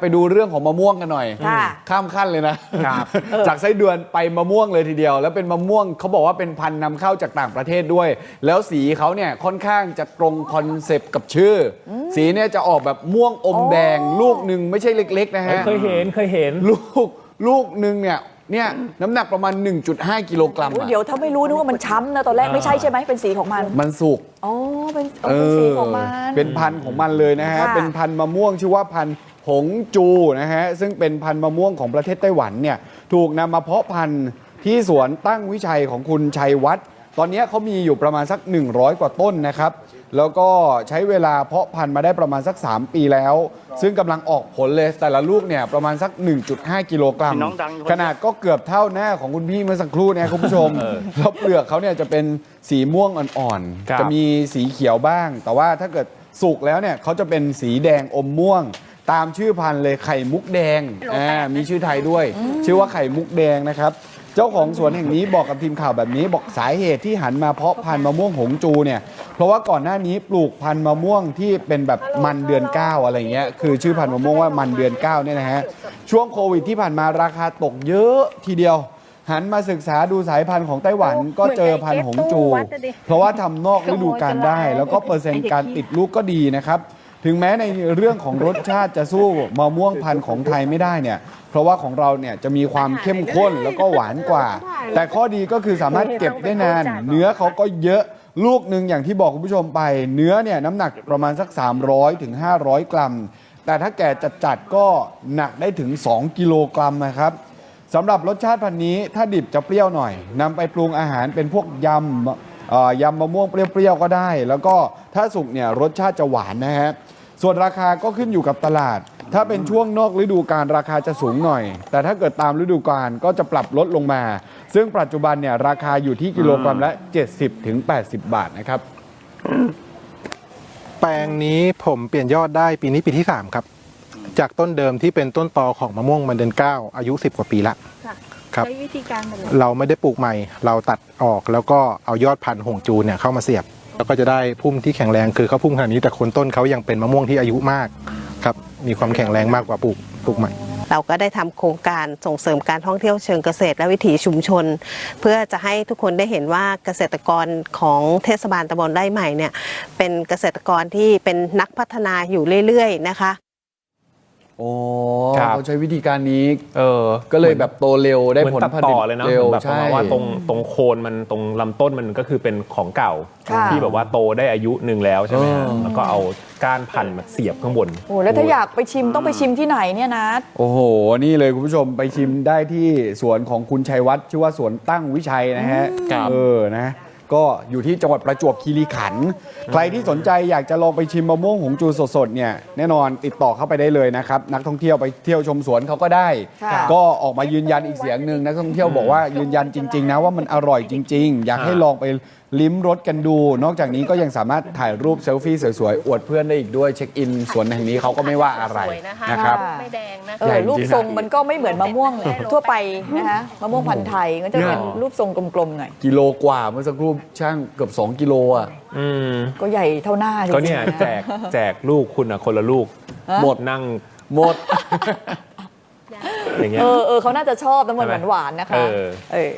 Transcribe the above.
ไปดูเรื่องของมะม่วงกันหน่อย ค่ะข้ามขั้นเลยนะครับจากไส้เดือนไปมะม่วงเลยทีเดียว แล้วเป็นมะม่วงเขาบอกว่าเป็นพันธุ์นำเข้าจากต่างประเทศด้วย แล้วสีเขาเนี่ยค่อนข้างจะตรงคอนเซปต์กับชื่ออสีเนี่ยจะออกแบบม่วงอมแดง ลูกหนึ่งไม่ใช่เล็กๆนะฮะ เคยเห็นเคยเห็น ลูกลูกหนึ่งเนี่ยเนี่ยน้ำหนักประมาณ 1.5 กิโลกรัมอุ๊ยอะเดี๋ยวถ้าไม่รู้นึกว่ามันช้ำนะตอนแรกไม่ใช่ใช่ไหมเป็นสีของมัน มันสุก อ๋อ เป็นอ๋อเป็นสีของมัน เป็นพันธุ์ของมันเลยนะฮะ ค่ะเป็นพันธุ์มะม่วงชื่อว่าพันธุ์ หงจูนะฮะซึ่งเป็นพันธุ์มะม่วงของประเทศไต้หวันเนี่ยถูกนำมาเพาะพันธุ์ที่สวนตั้งวิชัยของคุณชัยวัฒน์ตอนนี้เขามีอยู่ประมาณสัก 100 กว่าต้นนะครับ แล้วก็ใช้เวลาเพาะพันธุ์มาได้ประมาณสัก 3 ปีแล้ว ซึ่งกำลังออกผลเลยแต่ละลูกเนี่ยประมาณสัก 1.5 กิโลกรัมพี่น้องดังอยู่ขนาดก็เกือบเท่าหน้าของคุณพี่เมื่อสักครู่เนี่ยคุณผู้ชมแล้วเปลือกเขาเนี่ยจะเป็นสีม่วงอ่อนครับๆจะมีสีเขียวบ้าง แต่ว่าถ้าเกิดสุกแล้วเนี่ยเขาจะเป็นสีแดงอมม่วง ตามชื่อพันธุ์เลยไข่มุกแดงอ่ามีชื่อไทยด้วย ชื่อว่าไข่มุกแดงนะครับ เจ้าของสวนแห่งนี้บอกกับทีมข่าวแบบนี้ บอกสาเหตุที่หันมาเพาะพันธุ์มะม่วงหงจูเนี่ยเพราะว่าก่อนหน้านี้ปลูกพันธุ์มะม่วงที่เป็นแบบมันเดือนเก้าอะไรเงี้ยคือชื่อพันธุ์มะม่วงว่ามันเดือนเก้าเนี่ยนะฮะช่วงโควิดที่ผ่านมาราคาตกเยอะทีเดียวหันมาศึกษาดูสายพันธุ์ของไต้หวันก็เจอพันธุ์หงจู เพราะว่าทำนอกฤดูกาลได้ แล้วก็เปอร์เซ็นต์การติดลูกก็ดีนะครับ ถึงแม้ในเรื่องของรสชาติจะสู้มะม่วงพันธุ์ของไทยไม่ได้เนี่ย เพราะว่าของเราเนี่ยจะมีความเข้มข้นแล้วก็หวานกว่า แต่ข้อดีก็คือสามารถเก็บได้นาน เนื้อเขาก็เยอะลูกหนึ่งอย่างที่บอกคุณผู้ชมไป เนื้อเนี่ยน้ำหนักประมาณสัก 300ถึง500 กรัม แต่ถ้าแก่จัดๆก็หนักได้ถึง 2 กิโลกรัมนะครับสำหรับรสชาติพันธุ์นี้ถ้าดิบจะเปรี้ยวหน่อยนำไปปรุงอาหารเป็นพวกยำ เอ่อยำมะม่วงเปรี้ยวๆก็ได้ แล้วก็ถ้าสุกเนี่ยรสชาติจะหวานนะฮะส่วนราคาก็ขึ้นอยู่กับตลาด ถ้าเป็นช่วงนอกฤดูกาลราคาจะสูงหน่อย แต่ถ้าเกิดตามฤดูกาลก็จะปรับลดลงมา ซึ่งปัจจุบันเนี่ยราคาอยู่ที่กิโลกรัมละ70ถึง80 บาทนะครับ แปลงนี้ผมเปลี่ยนยอดได้ปีนี้ปีที่ 3 ครับ จากต้นเดิมที่เป็นต้นตอของมะม่วงมันเดือนเก้าอายุ 10 กว่าปีละ ค่ะ ครับ ใช้วิธีการแบบไหนเราไม่ได้ปลูกใหม่ เราตัดออกแล้วก็เอายอดพันธุ์หงจูนเนี่ยเข้ามาเสียบ แล้วก็จะได้พุ่มที่แข็งแรงคือเขาพุ่มขนาดนี้แต่โคนต้นเขายังเป็นมะม่วงที่อายุมากครับมีความแข็งแรงมากกว่าปลูกปลูกใหม่ เราก็ได้ทำโครงการส่งเสริมการท่องเที่ยวเชิงเกษตรและวิถีชุมชน เพื่อจะให้ทุกคนได้เห็นว่าเกษตรกรของเทศบาลตำบลไร่ใหม่เนี่ยเป็นเกษตรกรที่เป็นนักพัฒนาอยู่เรื่อยๆนะคะ โอ้ครับ เขาใช้วิธีการนี้ เออก็เลยแบบโตเร็วได้เหมือนผลตัดผต่ลิตอเลยเนาะเร็วแบบประใช่มาณว่าตรงตรงโคนมันตรงลำต้นมันก็คือเป็นของเก่า ค่ะ ที่แบบว่าโตได้อายุหนึ่งแล้วใช่ไหมฮะเออแล้วก็เอาก้านพันธุ์มาเสียบข้างบน โอ้แล้วถ้าอยากไปชิมต้องไปชิมที่ไหนเนี่ยนะ โอ้โห นี่เลยคุณผู้ชมไปชิมได้ที่สวนของคุณชัยวัฒน์ชื่อว่าสวนตั้งวิชัยนะฮะครับ เออนะ ก็อยู่ที่จังหวัดประจวบคีรีขันธ์ใครที่สนใจอยากจะลองไปชิมมะม่วงหงจูสดๆเนี่ยแน่นอนติดต่อเข้าไปได้เลยนะครับ นักท่องเที่ยวไปเที่ยวชมสวนเขาก็ได้ ค่ะ ก็ออกมายืนยันอีกเสียงหนึ่งนักท่องเที่ยวบอกว่ายืนยันจริง ๆ นะว่ามันอร่อยจริง ๆ อยากให้ลองไป ลิ้มรสกันดู นอกจากนี้ก็ยังสามารถถ่ายรูปเซลฟี่สวยๆ อวดเพื่อนได้อีกด้วยเช็คอินสวนแห่งนี้เขาก็ไม่ว่าอะไรสวยนะคะนะครับค่ะไม่แดงนะเอใหญ่อจริงๆรูปทรงมันก็ไม่เหมือนมะม่วงทั่วไปนะคะมะม่วงพันธุ์ไทยก็จะเป็นเนี่ยรูปทรงกลมๆหน่อยกิโลกว่าเมื่อสักครู่ช่างเกือบ 2 กิโลอะอืมก็ใหญ่เท่าหน้าจริงๆก็เนี่ยะแจกแจกลูกคุณอะคนละลูกฮะหมดนั่งหมดอย่างเงี้ยเออเออเขาน่าจะชอบน้ำมันใช่ไหมหวานๆนะคะเออเออ